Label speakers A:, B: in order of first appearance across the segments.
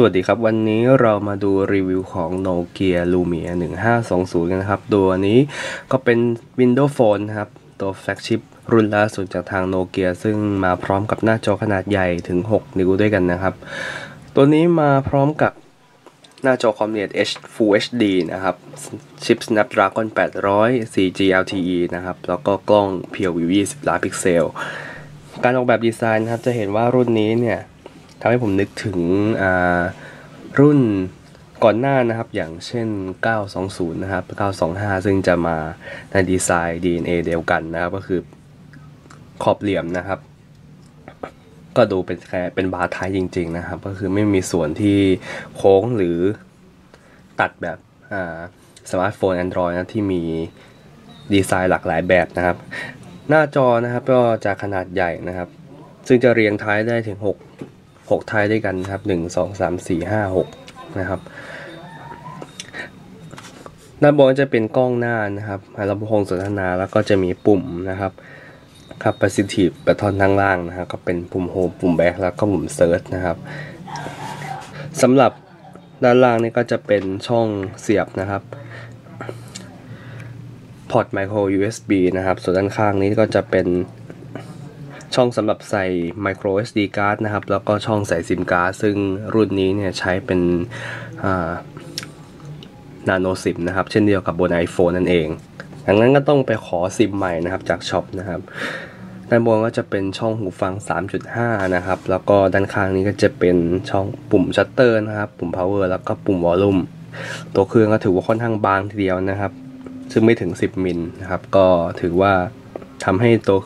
A: สวัสดีครับ วันนี้เรามาดูรีวิวของ Nokia Lumia 1520 กันนะครับ ตัวนี้ก็เป็น Windows Phone นครับ ตัวแฟลกชิพรุ่นล่าสุดจากทาง Nokia ซึ่งมาพร้อมกับหน้าจอขนาดใหญ่ถึง 6 นิ้วด้วยกันนะครับ ตัวนี้มาพร้อมกับหน้าจอความละเอียด H Full HD นะครับ ชิป Snapdragon 800 4G LTE นะครับ แล้วก็กล้อง POV 20 ล้านพิกเซล การออกแบบดีไซน์นะครับ จะเห็นว่ารุ่นนี้เนี่ย ทำให้ผมนึกถึงรุ่นก่อนหน้านะครับอย่างเช่น 920 นะครับ 925 ซึ่งจะมาในดีไซน์ DNA เดียวกันนะครับ ก็คือขอบเหลี่ยมนะครับ ก็ดูเป็นแค่เป็นบาร์ไทยจริง ๆ นะครับ ก็คือไม่มีส่วนที่โค้งหรือตัดแบบสมาร์ทโฟน Android นะที่มีดีไซน์หลากหลายแบบนะครับ หน้าจอนะครับก็จะขนาดใหญ่นะครับ ซึ่งจะเรียงท้ายได้ถึง 6 6ท้ายด้วยกันครับ 1 2 3 4 5 6 นะครับด้านบนจะเป็นกล้องหน้านะครับลำโพงสนทนาแล้วก็จะมีปุ่มนะครับ capacitive แบบท่อนทางล่างนะครับ ก็เป็นปุ่ม home ปุ่ม back แล้วก็ปุ่ม search นะครับสำหรับด้านล่างนี่ก็จะเป็นช่องเสียบนะครับพอร์ต micro USB นะครับ ส่วนด้านข้างนี้ก็จะเป็น ช่องสำหรับใส่ micro SD card นะครับ แล้วก็ช่องใส่ซิมการ์ดซึ่งรุ่นนี้เนี่ยใช้เป็นนาโนซิมนะครับ เช่นเดียวกับบน iPhone นั่นเองดังนั้นก็ต้องไปขอซิมใหม่นะครับจากช็อปนะครับด้านบนก็จะเป็นช่องหูฟัง 3.5 นะครับ แล้วก็ด้านข้างนี้ก็จะเป็นช่องปุ่มชัตเตอร์นะครับ ปุ่ม power แล้วก็ปุ่ม volume ตัวเครื่องก็ถือว่าค่อนข้างบางทีเดียวนะครับ ซึ่งไม่ถึง 10 มิลนะครับ ก็ถือว่าทำให้ตัว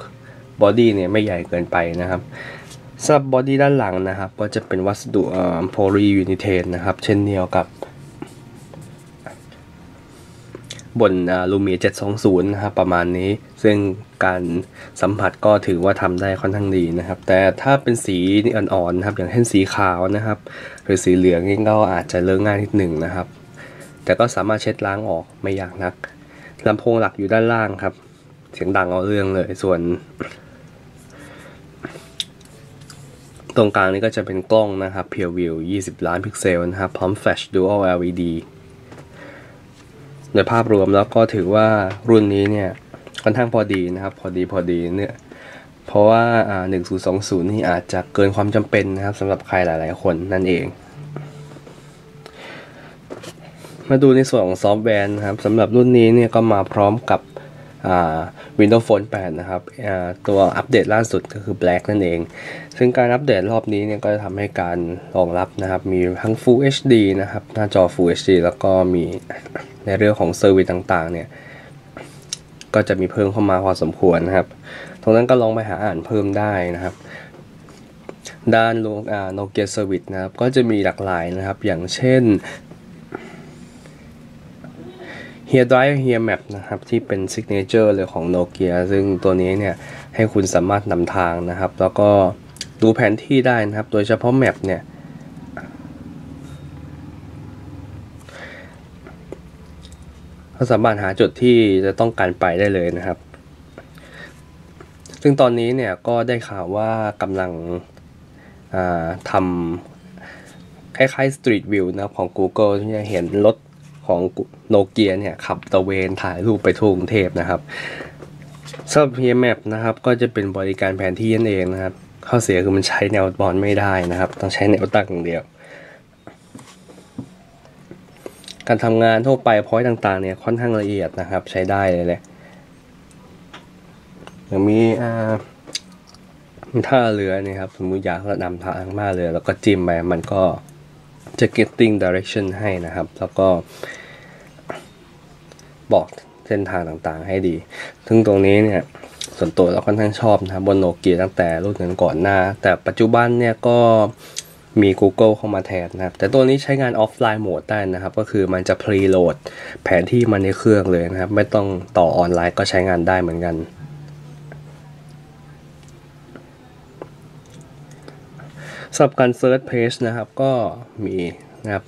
A: บอดี้เนี่ยไม่ใหญ่เกินไปนะครับสำหรับบอดี้ด้านหลังนะครับ ก็จะเป็นวัสดุโพลียูนิเทนนะครับ เช่นเดียวกับบนลูเมีย720 นะครับประมาณนี้ ซึ่งการสัมผัสก็ถือว่าทำได้ค่อนข้างดีนะครับ แต่ถ้าเป็นสีอ่อนๆนะครับ อย่างเช่นสีขาวนะครับ หรือสีเหลืองนี่ก็อาจจะเลอะง่ายนิดหนึ่งนะครับ แต่ก็สามารถเช็ดล้างออกไม่ยากนักลำโพงหลักอยู่ด้านล่างครับ เสียงดังเอาเรื่องเลย ส่วน ตรงกลางนี้ก็จะเป็นกล้องนะครับ p u r View 20 ล้านพิกเซลนะครับ พร้อม Flash Dual LED โดยภาพรวมแล้วก็ถือว่ารุ่นนี้เนี่ยค่อนข้างพอดีนะครับ พอดีพอดีเนี่ยเพราะว่าอ่า1020 นี่อาจจะเกินความจำเป็นนะครับสำหรับใครหลาย ๆ คนนั่นเอง มาดูในส่วนของซอฟต์แวร์นะครับสำหรับรุ่นนี้เนี่ยก็มาพร้อมกับ Windows Phone 8 นะครับตัวอัปเดตล่าสุดก็คือ Black นั่นเอง ซึ่งการอัปเดตรอบนี้เนี่ยก็จะทำให้การรองรับนะครับ มีทั้ง Full HD นะครับ หน้าจอ Full HD แล้วก็มีในเรื่องของเซอร์วิสต่างๆ เนี่ย ก็จะมีเพิ่มเข้ามาพอสมควรนะครับ ตรงนั้นก็ลองไปหาอ่านเพิ่มได้นะครับ ด้านโนเกียเซอร์วิสนะครับ ก็จะมีหลากหลายนะครับ อย่างเช่น Here Drive Here Map นะครับที่เป็น Signature เลยของ Nokia ซึ่งตัวนี้เนี่ยให้คุณสามารถนำทางนะครับ แล้วก็ดูแผนที่ได้นะครับ โดยเฉพาะแมปเนี่ยก็สามารถหาจุดที่จะต้องการไปได้เลยนะครับ ซึ่งตอนนี้เนี่ยก็ได้ข่าวว่ากำลังทำคล้ายๆ Street View นะของ Google ที่จะเห็นรถ ของโนเกียเนี่ยขับตะเวนถ่ายรูปไปทั่วกรุงเทพนะครับสำหรับ p m a p นะครับก็จะเป็นบริการแผนที่นั่นเองนะครับ ข้อเสียคือมันใช้แนวบอลไม่ได้นะครับ ต้องใช้แนวตั้งอย่างเดียว การทำงานทั่วไปพอยต์ต่างๆเนี่ยค่อนข้างละเอียดนะครับ ใช้ได้เลยแหละอย่างมีอ่าท่าเรือนี่ครับสมมติอยากระนำทางมาเรือแล้วก็จิ้มไปมันก็ จะ getting direction ให้นะครับ แล้วก็บอกเส้นทางต่างๆให้ดี ซึ่งตรงนี้เนี่ยส่วนตัวเราค่อนข้างชอบนะบนโนเกียตั้งแต่รุ่นนั้นก่อนหน้า แต่ปัจจุบันเนี่ยก็มี Google เข้ามาแทนนะครับ แต่ตัวนี้ใช้งานออฟไลน์โหมดได้นะครับ ก็คือมันจะพรีโหลดแผนที่มาในเครื่องเลยนะครับ ไม่ต้องต่อออนไลน์ก็ใช้งานได้เหมือนกัน สำหรับการ Search Page นะครับก็มีนะครับ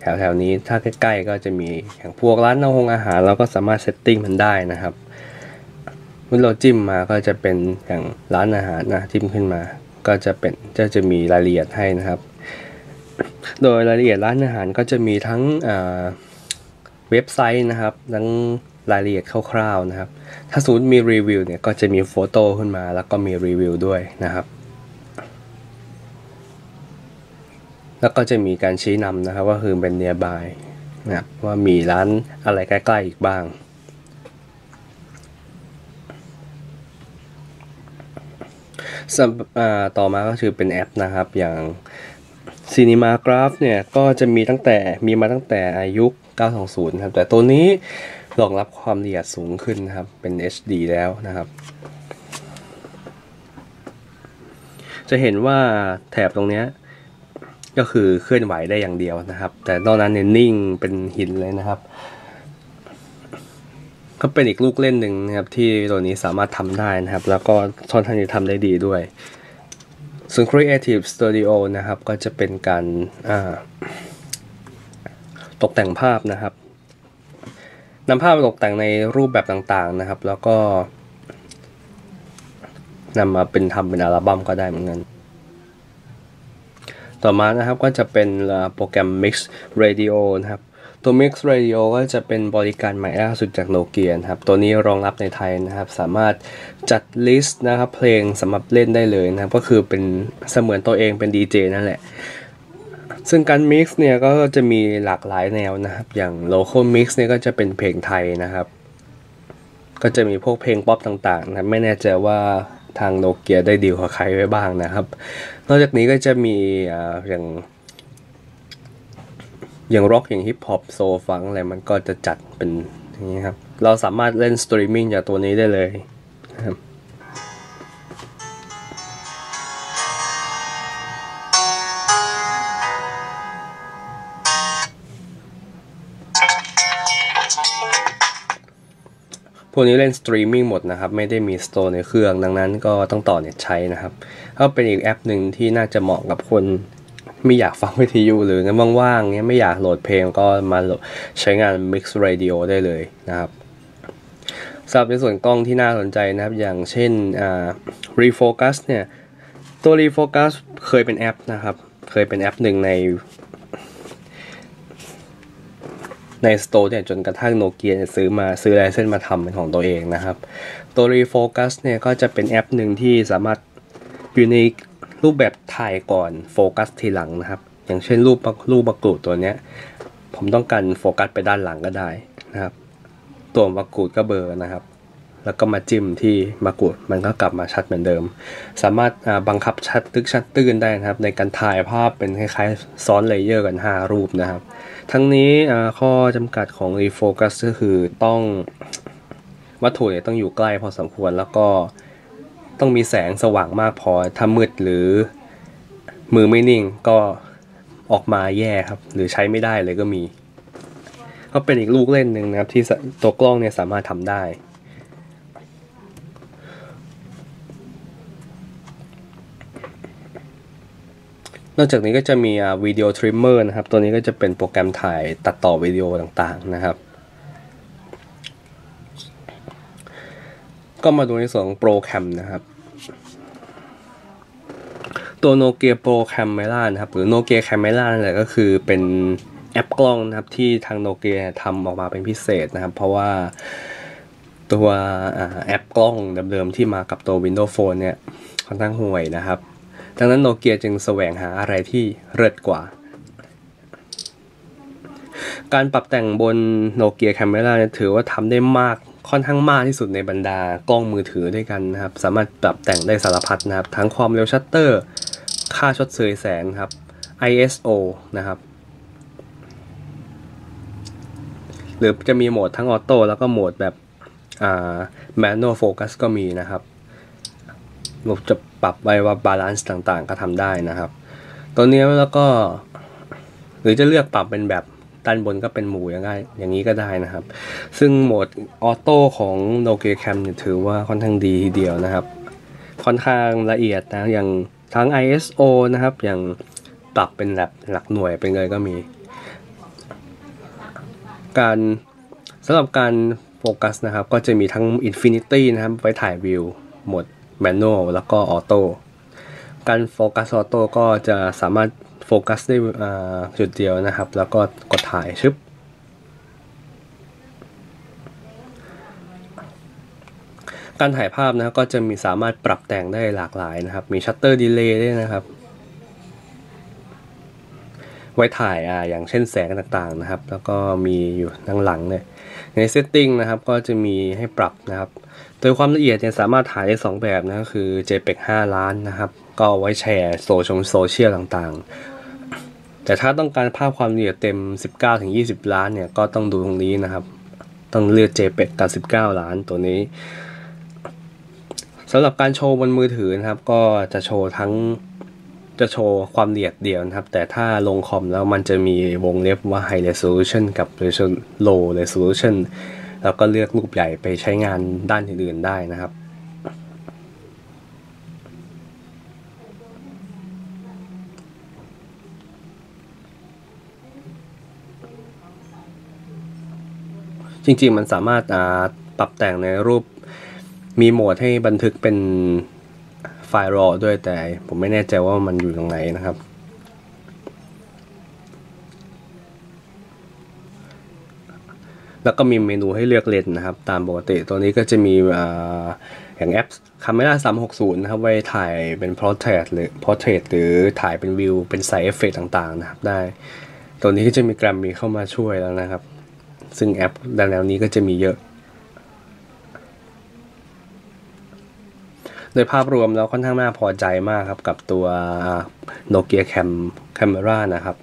A: แถวๆนี้ถ้าใกล้ๆก็จะมีอย่างพวกร้านอาหงอาหารเราก็สามารถเซตติ้งมันได้นะครับเมื่อเราจิ้มมาก็จะเป็นอย่างร้านอาหารนะจิ้มขึ้นมา ก็จะเป็นจะจะมีรายละเอียดให้นะครับ โดยรายละเอียดร้านอาหารก็จะมีทั้งเว็บไซต์นะครับทั้งรายละเอียดคร่าวๆนะครับ ถ้าสมมติมีรีวิวเนี่ยก็จะมีโฟโต้ขึ้นมา แล้วก็มีรีวิวด้วยนะครับ แล้วก็จะมีการชี้นำนะครับว่าคือเป็น nearby นะครับว่ามีร้านอะไรใกล้ๆอีกบ้างต่อมาก็คือเป็นแอปนะครับอย่าง Cinema Graph เนี่ยก็จะมีตั้งแต่มีมาตั้งแต่อายุ 920 ครับ แต่ตัวนี้รองรับความละเอียดสูงขึ้นนะครับ เป็น HD แล้วนะครับ จะเห็นว่าแถบตรงนี้ ก็คือเคลื่อนไหวได้อย่างเดียวนะครับ แต่ตอนนั้นเนี่ยนิ่งเป็นหินเลยนะครับ ก็เป็นอีกลูกเล่นหนึ่งนะครับ ที่ตัวนี้สามารถทำได้นะครับ แล้วก็ค่อนข้างจะทำได้ดีด้วย ส่วน Creative Studio นะครับ ก็จะเป็นการตกแต่งภาพนะครับนำภาพตกแต่งในรูปแบบต่างๆนะครับ แล้วก็นำมาเป็นทำเป็นอัลบั้มก็ได้เหมือนกัน ต่อมานะครับก็จะเป็นโปรแกรม Mix Radio นะครับตัว Mix Radio ก็จะเป็นบริการใหม่ล่าสุดจากโนเกียนะครับ ตัวนี้รองรับในไทยนะครับ สามารถจัดลิสต์นะครับ เพลงสำหรับเล่นได้เลยนะครับ ก็คือเป็นเสมือนตัวเองเป็นดีเจนั่นแหละ ซึ่งการมิกซ์เนี่ยก็จะมีหลากหลายแนวนะครับ อย่าง local mix เนี่ยก็จะเป็นเพลงไทยนะครับ ก็จะมีพวกเพลงป๊อปต่างๆนะไม่แน่ใจว่า ทางโนเกียได้ดีลกับใครไว้บ้างนะครับ นอกจากนี้ก็จะมีอย่าง อย่างร็อกอย่างฮิปฮอปโซฟังอะไรมันก็จะจัดเป็นอย่างนี้ครับ เราสามารถเล่นสตรีมมิ่งจากตัวนี้ได้เลยครับ วกนี้เล่นสตรีมมิ่งหมดนะครับ ไม่ได้มีสโตร์ในเครื่อง ดังนั้นก็ต้องต่อเน็ตใช้นะครับ ก็เป็นอีกแอปหนึ่งที่น่าจะเหมาะกับคนไม่อยากฟังวิทยุหรืองั้นว่างๆเงี้ยไม่อยากโหลดเพลงก็มาใช้งาน Mix Radio ได้เลยนะครับสำหรับในส่วนกล้องที่น่าสนใจนะครับ อย่างเช่นอ่า Refocus เนี่ย ตัว Refocus เคยเป็นแอปนะครับ เคยเป็นแอปหนึ่งใน ในสโตร์เนี่ยจนกระทั่งโนเกียซื้อมาซื้อไลเซนมาทำเป็นของตัวเองนะครับ ตัว Refocus เนี่ยก็จะเป็นแอปหนึ่งที่สามารถอยู่ในรูปแบบถ่ายก่อนโฟกัสทีหลังนะครับ อย่างเช่นรูปรูปมะกรูดตัวเนี้ย ผมต้องการโฟกัสไปด้านหลังก็ได้นะครับ ตัวมะกรูดก็เบอร์นะครับ แล้วก็มาจิ้มที่มะกรูดมันก็กลับมาชัดเหมือนเดิม สามารถบังคับชัดตึกชัดตื้นได้นะครับ ในการถ่ายภาพเป็นคล้ายๆ ซ้อนเลเยอร์กัน 5 รูปนะครับ ทั้งนี้ข้อจำกัดของรีโฟกัสก็คือต้องวัตถุเนี่ยต้องอยู่ใกล้พอสมควรแล้วก็ต้องมีแสงสว่างมากพอถ้ามืดหรือมือไม่นิ่งก็ออกมาแย่ครับ หรือใช้ไม่ได้เลยก็มี ก็เป็นอีกลูกเล่นหนึ่งนะครับที่ตัวกล้องเนี่ยสามารถทำได้ นอกจากนี้ก็จะมีวิดีโอทริมเมอร์นะครับ ตัวนี้ก็จะเป็นโปรแกรมถ่ายตัดต่อวิดีโอต่างๆนะครับ ก็มาดูในส่วนของโปรแคมนะครับ ตัวโนเกียโปรแคมเมล่านะครับ หรือโนเกียแคมเมล่านั่นแหละก็คือเป็นแอปกล้องนะครับที่ทางโนเกียทำออกมาเป็นพิเศษนะครับ เพราะว่าตัวแอปกล้องเดิมๆที่มากับตัว Windows Phone เนี่ยค่อนข้างห่วยนะครับ ดังนั้นโนเกียจึงแสวงหาอะไรที่เลิศกว่า การปรับแต่งบนโนเกียแคมเมล่าถือว่าทำได้มากค่อนข้างมากที่สุดในบรรดากล้องมือถือด้วยกันนะครับ สามารถปรับแต่งได้สารพัดนะครับ ทั้งความเร็วชัตเตอร์ ค่าชดเชยแสงครับ ISO นะครับ หรือจะมีโหมดทั้งออโต้แล้วก็โหมดแบบอ่า manual focus ก็มีนะครับ เราจะปรับไว้ว่าบาลานซ์ต่างๆ ก็ทำได้นะครับตัวนี้แล้วก็หรือจะเลือกปรับเป็นแบบด้านบนก็เป็นหมู่ย่างไงอย่างนี้ก็ได้นะครับ ซึ่งโหมดออโต้ของ Nokia Cam เนี่ยถือว่าค่อนข้างดีทีเดียวนะครับ ค่อนข้างละเอียดนะอย่างทั้ง ISO นะครับ อย่างปรับเป็นแบบหลักหน่วยเป็นเลยก็มี การสำหรับการโฟกัสนะครับ ก็จะมีทั้ง Infinity นะครับไว้ถ่ายวิวโหมด Manual แล้วก็ออโต้การโฟกัสออโต้ก็จะสามารถโฟโฟกัสได้จุดเดียวนะครับ แล้วก็กดถ่ายชึบการถ่ายภาพนะก็จะมีสามารถปรับแต่งได้หลากหลายนะครับ มีชัตเตอร์ดีเลย์ด้วยนะครับ ไว้ถ่ายอ่าอย่างเช่นแสงต่างๆนะครับ แล้วก็มีอยู่ด้านหลังเนี่ยในเซตติ้งนะครับก็จะมีให้ปรับนะครับ โดยความละเอียดเนี่ยสามารถถ่ายได้ 2 แบบนะคือ JPEG 5 ล้านนะครับ ก็ไว้แชร์โซเชียลโซเชียลต่างๆ แต่ถ้าต้องการภาพความละเอียดเต็ม 19-20 ล้านเนี่ย ก็ต้องดูตรงนี้นะครับ ต้องเลือก JPEG กับ19 ล้านตัวนี้สำหรับการโชว์บนมือถือนะครับ ก็จะโชว์ทั้งจะโชว์ความละเอียดเดียวนะครับ แต่ถ้าลงคอมแล้วมันจะมีวงเล็บว่า High Resolution กับ Low Resolution แล้วก็เลือกรูปใหญ่ไปใช้งานด้านอื่นๆได้นะครับจริงๆ มันสามารถปรับแต่งในรูปมีโหมดให้บันทึกเป็นไฟล์รอด้วยแต่ผมไม่แน่ใจว่ามันอยู่ตรงไหนนะครับ แล้วก็มีเมนูให้เลือกเล่นนะครับ ตามปกติตัวนี้ก็จะมีอย่างแอป Camera 360 นะครับ ไว้ถ่ายเป็น Portrait หรือ Portrait หรือถ่ายเป็นวิว เป็นไซเอฟเฟกต่างๆ นะครับได้ ตัวนี้ก็จะมีแกรมมีเข้ามาช่วยแล้วนะครับ ซึ่งแอปแนวนี้ก็จะมีเยอะ โดยภาพรวมแล้วค่อนข้างน่าพอใจมากครับกับตัว Nokia Cam Camera นะครับ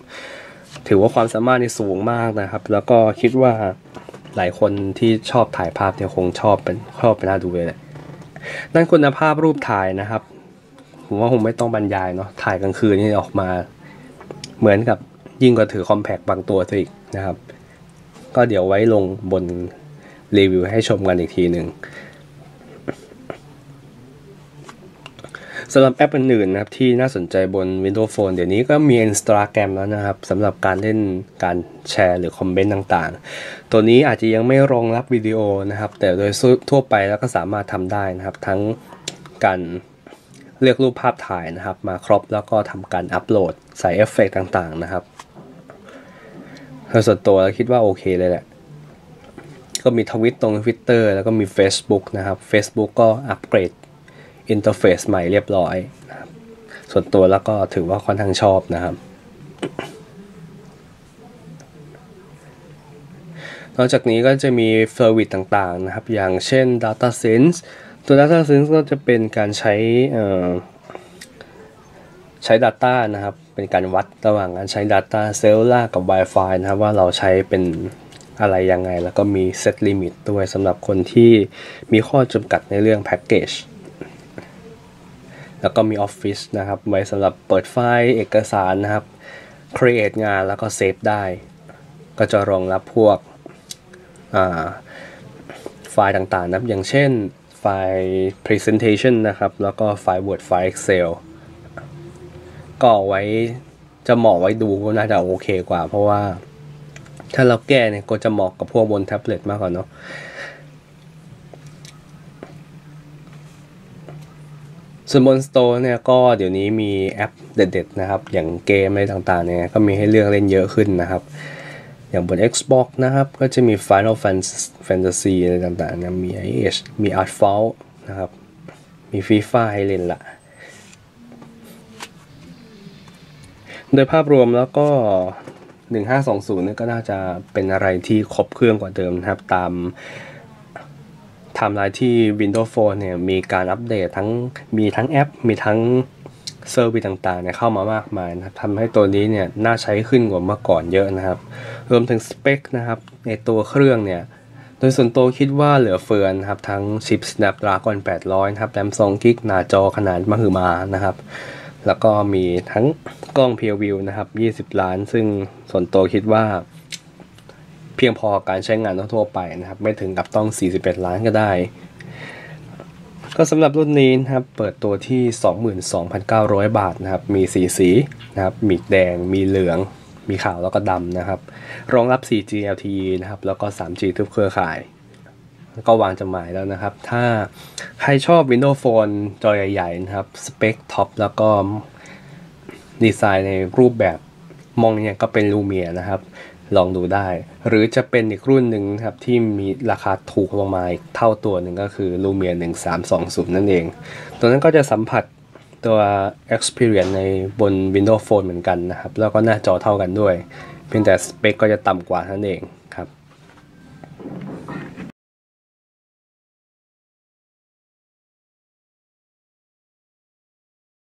A: ถือว่าความสามารถนี่สูงมากนะครับ แล้วก็คิดว่า หลายคนที่ชอบถ่ายภาพเนี่ยคงชอบเป็นชอบเป็นน่าดูเลยนั่นคุณภาพรูปถ่ายนะครับ ผมว่าผมไม่ต้องบรรยายเนาะถ่ายกลางคืนนี่ออกมา เหมือนกับยิ่งกว่าถือคอมแพกบางตัวซะอีกนะครับ ก็เดี๋ยวไว้ลงบนรีวิวให้ชมกันอีกทีหนึ่งำหรับแอปอื่นๆนะครับที่น่าสนใจบน Windows Phone เดี๋ยวนี้ก็มี Instagram แล้วนะครับสำหรับการเล่นการแชร์หรือคอมเมนต์ต่างๆ ตัวนี้อาจจะยังไม่รองรับวิดีโอนะครับ แต่โดยทั่วไปแล้วก็สามารถทำได้นะครับ ทั้งการเลือกรูปภาพถ่ายนะครับ มาครอบแล้วก็ทำการอัปโหลดใส่เอฟเฟกต่างๆนะครับส่วนตัวเราคิดว่าโอเคเลยแหละ ก็มีทวิตตรงทวิตเตอร์แล้วก็มี Facebook นะครับ Facebook ก็อัปเกรด อินเทอร์เฟซใหม่เรียบร้อยนะครับส่วนตัวแล้วก็ถือว่าค่อนข้างชอบนะครับ นอกจากนี้ก็จะมีเซอร์วิสต่างๆนะครับ อย่างเช่น Data Sense ตัว Data Sense ก็จะเป็นการใช้ใช้ Data นะครับ เป็นการวัดระหว่างการใช้ Data c e l l u l a r กับ Wi-Fi นะครับว่าเราใช้เป็นอะไรยังไง แล้วก็มี Set Limit ด้วยสำหรับคนที่มีข้อจำกัดในเรื่องแพ็กเกจ แล้วก็มี Office นะครับไว้สำหรับเปิดไฟล์เอกสารนะครับ create งานแล้วก็เซฟได้ ก็จะรองรับพวกไฟล์ต่างๆนะอย่างเช่นไฟล์ presentation นะครับ แล้วก็ไฟล์ Word ไฟล์ Excel ก็ไว้จะเหมาะไว้ดูก็น่าจะโอเคกว่า เพราะว่าถ้าเราแก้เนี่ยก็จะเหมาะกับพวกบนแท็บเล็ตมากกว่าเนาะ ส่วนบนสโตร์เนี่ยก็เดี๋ยวนี้มีแอปเด็ด ๆ นะครับ อย่างเกมอะไรต่างๆเนี่ยก็มีให้เลือกเล่นเยอะขึ้นนะครับ อย่างบน Xbox นะครับ ก็จะมี Final Fantasy อะไรต่างๆนะมี IH มี Artfall นะครับ มี FIFA ให้เล่นละโดยภาพรวมแล้วก็ 1520เนี่ยก็น่าจะเป็นอะไรที่ครบเครื่องกว่าเดิมนะครับตาม ทำลายที่ Windows Phone เนี่ยมีการอัปเดตทั้งมีทั้งแอป มีทั้งเซอร์วิสต่างๆเนี่ยเข้ามามากมายนะครับทำให้ตัวนี้เนี่ยน่าใช้ขึ้นกว่าเมื่อก่อนเยอะนะครับ รวมถึงสเปคนะครับในตัวเครื่องเนี่ยโดยส่วนตัวคิดว่าเหลือเฟือนะครับ ทั้งชิป Snapdragon 800 นะครับแรม2กิกหน้าจอขนาดมหึมานะครับ แล้วก็มีทั้งกล้อง PureView นะครับ 20 ล้าน ซึ่งส่วนตัวคิดว่า เพียงพอการใช้งานทั่วไปนะครับ ไม่ถึงกับต้อง 41 ล้านก็ได้ ก็สำหรับรุ่นนี้นะครับ เปิดตัวที่ 22,900 บาทนะครับ มีสีสีนะครับ มีแดง มีเหลือง มีขาวแล้วก็ดำนะครับ รองรับ 4G LTE นะครับ แล้วก็ 3G ทุกเครือข่าย ก็วางจำหน่ายแล้วนะครับ ถ้าใครชอบ Windows Phone จอใหญ่ๆนะครับ สเปคท็อปแล้วก็ดีไซน์ในรูปแบบมองเนี่ยก็เป็นลูเมียนะครับ ลองดูได้ หรือจะเป็นอีกรุ่นหนึ่งครับที่มีราคาถูกลงมาอีกเท่าตัวหนึ่งก็คือลูเมีย1320 นั่นเอง ตัวนั้นก็จะสัมผัสตัว experience ในบน Windows Phone เหมือนกันนะครับ แล้วก็หน้าจอเท่ากันด้วย เพียงแต่สเปคก็จะต่ำกว่านั่นเอง